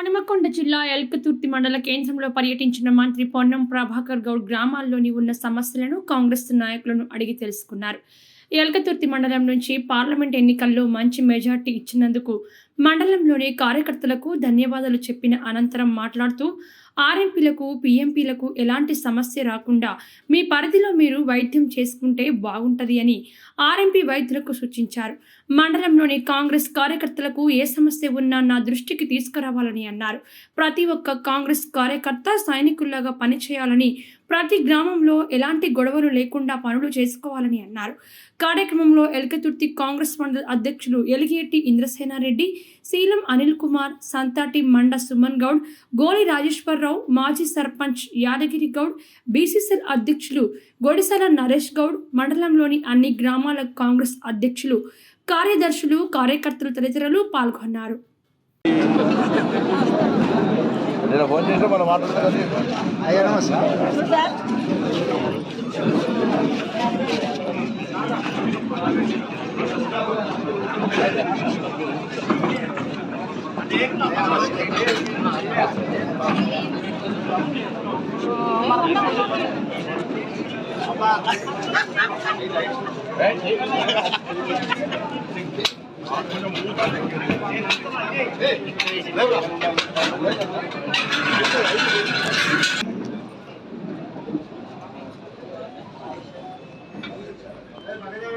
హనుమకొండ జిల్లా ఎల్కతుర్తి మండల కేంద్రంలో పర్యటించిన మంత్రి పొన్నం ప్రభాకర్ గౌడ్ గ్రామాల్లోని ఉన్న సమస్యలను కాంగ్రెస్ నాయకులను అడిగి తెలుసుకున్నారు. ఎల్కతుర్తి మండలం నుంచి పార్లమెంట్ ఎన్నికల్లో మంచి మెజార్టీ ఇచ్చినందుకు మండలంలోని కార్యకర్తలకు ధన్యవాదాలు చెప్పిన అనంతరం మాట్లాడుతూ ఆర్ఎంపీలకు పీఎంపీలకు ఎలాంటి సమస్య రాకుండా మీ పరిధిలో మీరు వైద్యం చేసుకుంటే బాగుంటుంది అని ఆర్ఎంపీ వైద్యులకు సూచించారు. మండలంలోని కాంగ్రెస్ కార్యకర్తలకు ఏ సమస్య ఉన్నా నా దృష్టికి తీసుకురావాలని అన్నారు. ప్రతి ఒక్క కాంగ్రెస్ కార్యకర్త సైనికుల్లాగా పనిచేయాలని ప్రతి గ్రామంలో ఎలాంటి గొడవలు లేకుండా పనులు చేసుకోవాలని అన్నారు. కార్యక్రమంలో ఎలకతుర్తి కాంగ్రెస్ మండల అధ్యక్షులు ఎలిగేటి ఇంద్రసేనారెడ్డి శీలం అనిల్ కుమార్ సంతాటి మండ సుమన్ గౌడ్ గోలి రాజేశ్వరరావు మాజీ సర్పంచ్ యాదగిరి గౌడ్ బీసీసీఎల్ అధ్యక్షులు గొడిసల నరేష్ గౌడ్ మండలంలోని అన్ని గ్రామాల కాంగ్రెస్ అధ్యక్షులు కార్యదర్శులు కార్యకర్తలు తదితరులు పాల్గొన్నారు. ఫోన్ చేసి మనం మాట్లాడతాం కదా అయ్యా నమస్తే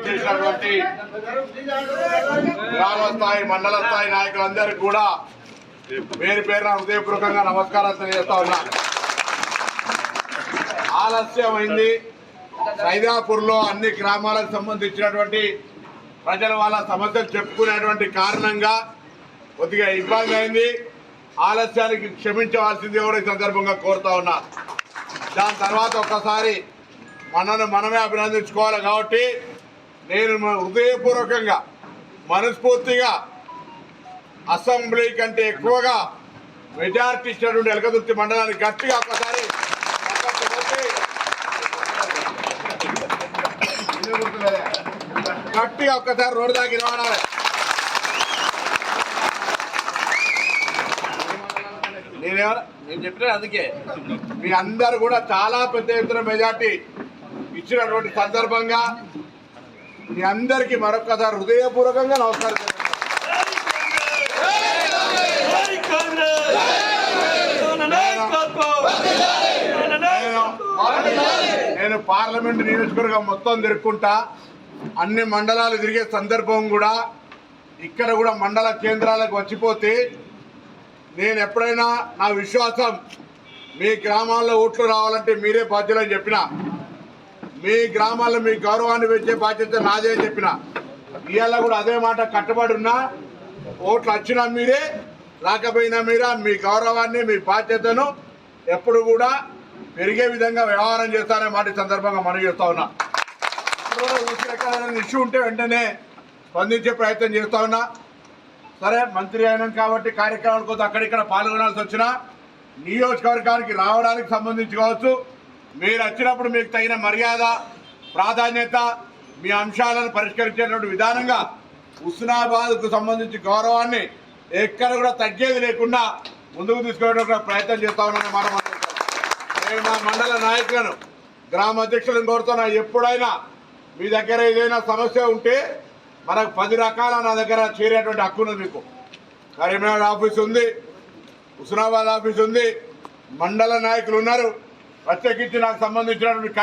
చేసినటువంటి గ్రామ స్థాయి మండల స్థాయి నాయకులందరికీ కూడా పేరు పేరున హృదయపూర్వకంగా నమస్కారాలు తెలియజేస్తా ఉన్నా. ఆలస్యం అయింది సైదాపూర్లో అన్ని గ్రామాలకు సంబంధించినటువంటి ప్రజలు వాళ్ళ సమస్యలు చెప్పుకునేటువంటి కారణంగా కొద్దిగా ఇబ్బంది అయింది ఆలస్యానికి క్షమించవలసింది కూడా ఈ సందర్భంగా కోరుతా ఉన్నా దాని తర్వాత ఒక్కసారి మనను మనమే అభినందించుకోవాలి కాబట్టి నేను హృదయపూర్వకంగా మనస్ఫూర్తిగా అసెంబ్లీ కంటే ఎక్కువగా మెజార్టీ ఇచ్చినటువంటి ఎలకదుర్తి మండలానికి గట్టిగా ఒక్కసారి గుర్తులేదా? గట్టిగా ఒక్కసారి రోడ్డు దాకా నిలబడాలి నేనేమన్నా నేను చెప్పిన అందుకే మీ అందరు కూడా చాలా పెద్ద ఎత్తున మెజార్టీ ఇచ్చినటువంటి సందర్భంగా మీ అందరికీ మరొకసారి హృదయపూర్వకంగా నమస్కారం నేను- నేను పార్లమెంట్ నియోజకవర్గం మొత్తం తిరుక్కుంటా అన్ని మండలాలు తిరిగే సందర్భం కూడా ఇక్కడ కూడా మండల కేంద్రాలకు వచ్చిపోతే నేను ఎప్పుడైనా నా విశ్వాసం మీ గ్రామాల్లో ఓట్లు రావాలంటే మీరే బాధ్యులని చెప్పిన మీ గ్రామాల్లో మీ గౌరవాన్ని పెంచే బాధ్యత నాదే అని చెప్పిన ఇవాళ కూడా అదే మాట కట్టుబడి ఉన్నా ఓట్లు వచ్చినా మీరే రాకపోయినా మీరా మీ గౌరవాన్ని మీ బాధ్యతను ఎప్పుడు కూడా పెరిగే విధంగా వ్యవహారం చేస్తారనే మాట సందర్భంగా మనం చేస్తా ఉన్నా. ఇప్పుడు ఇష్యూ ఉంటే వెంటనే స్పందించే ప్రయత్నం చేస్తా ఉన్నా. సరే మంత్రి అయినాం కాబట్టి కార్యక్రమాల కోసం అక్కడిక్కడ పాల్గొనాల్సి వచ్చినా నియోజకవర్గానికి రావడానికి సంబంధించి కావచ్చు మీరు వచ్చినప్పుడు మీకు తగిన మర్యాద ప్రాధాన్యత మీ అంశాలను పరిష్కరించేటువంటి విధానంగా హుస్నాబాద్కు సంబంధించి గౌరవాన్ని ఎక్కడ కూడా తగ్గేది లేకుండా ముందుకు తీసుకునేటువంటి ప్రయత్నం చేస్తా ఉన్నానన్నమాట మనం నేను మా మండల నాయకులను గ్రామ అధ్యక్షులను కోరుతున్నా ఎప్పుడైనా మీ దగ్గర ఏదైనా సమస్య ఉంటే మనకు పది రకాల నా దగ్గర చేరేటువంటి హక్కు ఉంది మీకు. కరీంనగర్ ఆఫీస్ ఉంది హుస్నాబాద్ ఆఫీస్ ఉంది మండల నాయకులు ఉన్నారు. ప్రత్యేకించి నాకు సంబంధించినటువంటి